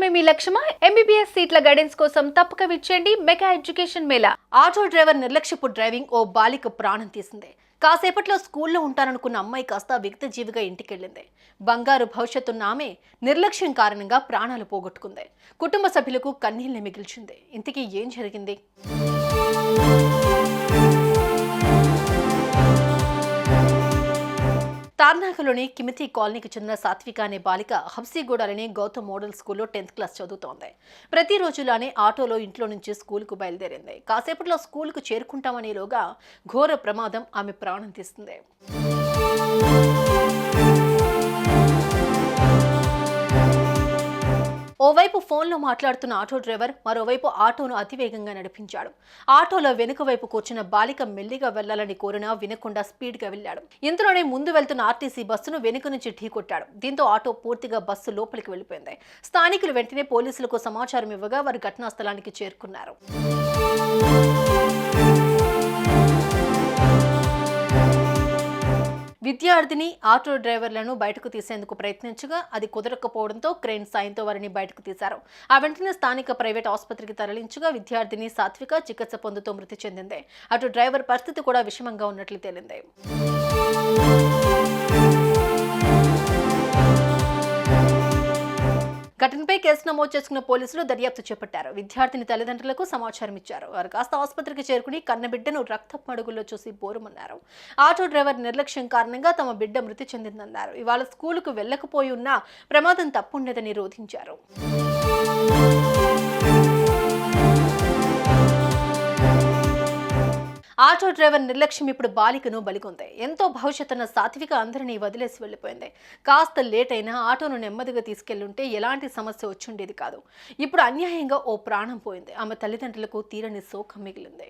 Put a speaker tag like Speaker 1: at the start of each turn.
Speaker 1: మాత్రమే మీ లక్ష్యమా? ఎంబీబీఎస్ సీట్ల గైడెన్స్ కోసం తప్పక విచ్చేయండి mega education Mela.
Speaker 2: Auto driver నిర్లక్ష్యపు డ్రైవింగ్ ఓ బాలిక ప్రాణం తీసింది. కాసేపట్లో స్కూల్లో ఉంటాననుకున్న అమ్మాయి కాస్త జీవిగా ఇంటికెళ్ళింది. బంగారు భవిష్యత్తున్న ఆమె నిర్లక్ష్యం కారణంగా ప్రాణాలు పోగొట్టుకుంది. కుటుంబ సభ్యులకు కన్నీళ్ళు మిగిల్చింది. ఇంతకీ ఏం జరిగింది? చార్నాకలోని కిమితి కాలనీకి చెందిన సాత్విక అనే బాలిక హబ్సీగూడలోని గౌతమ్ మోడల్ స్కూల్లో టెన్త్ క్లాస్ చదువుతోంది. ప్రతిరోజులానే ఆటోలో ఇంట్లో నుంచి స్కూల్కు బయలుదేరింది. కాసేపట్లో స్కూల్కు చేరుకుంటామనేలోగా ఘోర ప్రమాదం ఆమె ప్రాణం తీస్తుంది. ఓవైపు ఫోన్లో మాట్లాడుతున్న ఆటో డ్రైవర్ మరోవైపు ఆటోను అతివేగంగా నడిపించాడు. ఆటోలో వెనుక వైపు కూర్చున్న బాలిక మెల్లిగా వెళ్ళాలని కోరినా వినకుండా స్పీడ్గా వెళ్ళాడు. ఇంతలోనే ముందు వెళ్తున్న ఆర్టీసీ బస్సును వెనుక నుంచి ఢీకొట్టాడు దీంతో ఆటో పూర్తిగా బస్సు లోపలికి వెళ్ళిపోయింది. స్థానికులు వెంటనే పోలీసులకు సమాచారం ఇవ్వగా వారు ఘటనా స్థలానికి చేరుకున్నారు. విద్యార్థిని ఆటో డ్రైవర్లను బయటకు తీసేందుకు ప్రయత్నించగా అది కుదరకపోవడంతో క్రేన్ సాయంతో వారిని బయటకు తీశారు. ఆ వెంటనే స్థానిక ప్రైవేట్ ఆసుపత్రికి తరలించగా విద్యార్థిని సాత్విక చికిత్స పొందుతూ మృతి చెందింది. అటు డ్రైవర్ పరిస్థితి కూడా విషమంగా ఉన్నట్లు తేలింది. కేసు నమోదు చేసుకున్న పోలీసులు దర్యాప్తు చేపట్టారు. విద్యార్థిని తల్లిదండ్రులకు సమాచారం ఇచ్చారు. వారు కాస్త ఆసుపత్రికి చేరుకుని కన్నబిడ్డను రక్త మడుగుల్లో చూసి బోరుమన్నారు. ఆటో డ్రైవర్ నిర్లక్ష్యం కారణంగా తమ బిడ్డ మృతి చెందిందన్నారు. ఇవాళ స్కూలుకు వెళ్ళకపోయి ఉన్నా ప్రమాదం తప్పుండదని రోధించారు. ఆటో డ్రైవర్ నిర్లక్ష్యం ఇప్పుడు బాలికను బలికొంది. ఎంతో భవిష్యత్తున్న సాత్విక అందరినీ వదిలేసి వెళ్ళిపోయింది. కాస్త లేట్ అయినా ఆటోను నెమ్మదిగా తీసుకెళ్ళుంటే ఎలాంటి సమస్య వచ్చుండేది కాదు. ఇప్పుడు అన్యాయంగా ఓ ప్రాణం పోయింది. ఆమె తల్లిదండ్రులకు తీరని శోకం మిగిలింది.